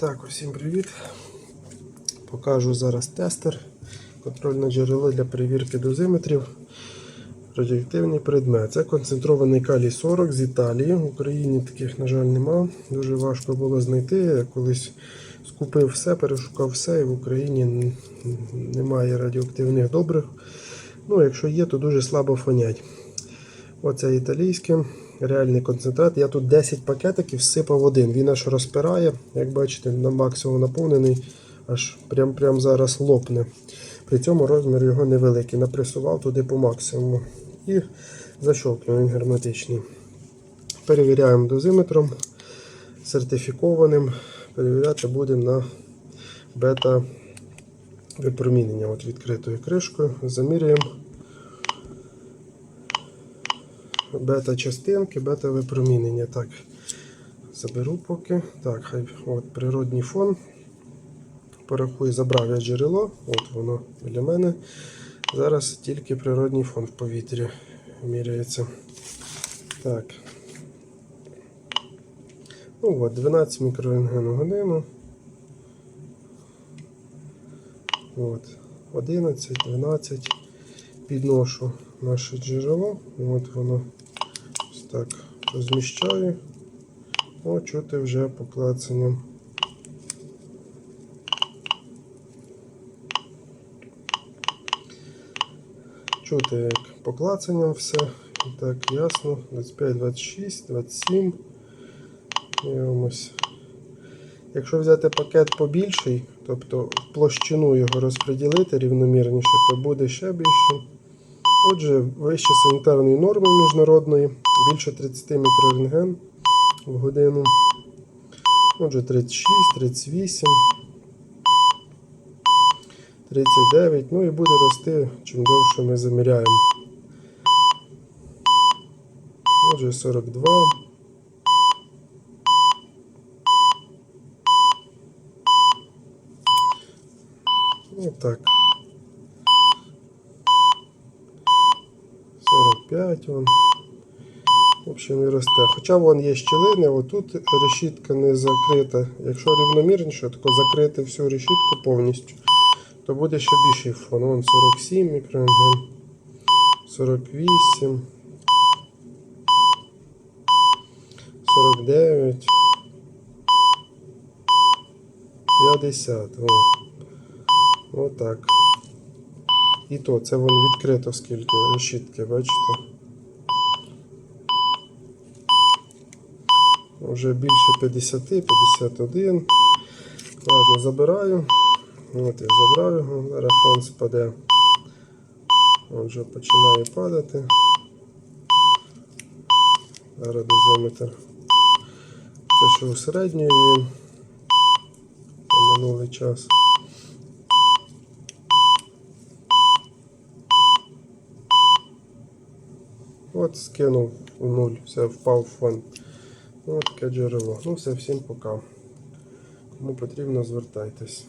Так, усім привіт. Покажу зараз тестер. Контрольне джерело для перевірки дозиметрів. Радіоактивний предмет. Це концентрований калій 40 з Італії. В Україні таких, на жаль, нема. Дуже важко було знайти. Я колись скупив все, перешукав все, і в Україні немає радіоактивних добрих. Ну, якщо є, то дуже слабо фонять. Оце італійське, реальний концентрат. Я тут 10 пакетиків всипав один. Він аж розпирає, як бачите, на максимум наповнений, аж прям, прям зараз лопне. При цьому розмір його невеликий. Напресував туди по максимуму. І защолкнув він герметичний. Перевіряємо дозиметром сертифікованим. Перевіряти будемо на бета випромінення. От відкритою кришкою. Заміряємо бета-частинки, бета-випромінення. Так, заберу поки. Так, хай от природній фон. Порахую, забрав я джерело, от воно біля мене. Зараз тільки природній фон в повітрі міряється. Так. Ну от, 12 мікрорентген у годину. От, 11, 12. Підношу наше джерело. От воно ось так розміщаю. О, чути вже поклацанням. Чути як поклацанням все. І так, ясно. 25, 26, 27. Дивимось. Якщо взяти пакет побільший, тобто площину його розподілити рівномірніше, то буде ще більше. Отже, вище санітарної норми міжнародної, більше 30 мікрорентген в годину. Отже, 36, 38, 39. Ну і буде рости, чим довше ми заміряємо. Отже, 42. Отак. 45 вон. В общем, і росте. Хоча вон є щілини, отут решітка не закрита. Якщо рівномірніше, то закрити всю решітку повністю, то буде ще більший фон. Вон 47 мікрорентген, 48, 49, 50. О. Отак. І то, це воно відкрито скільки решітки, бачите? Вже більше 50, 51. Ладно, забираю. От я забрав його, зараз спаде. Он вже починає падати. Зараз дозиметр. Це ще у середньої він. Це минулий час. От скинув у нуль, все в фон. Ось таке джерело. Ну все, всім пока. Кому потрібно, звертайтесь.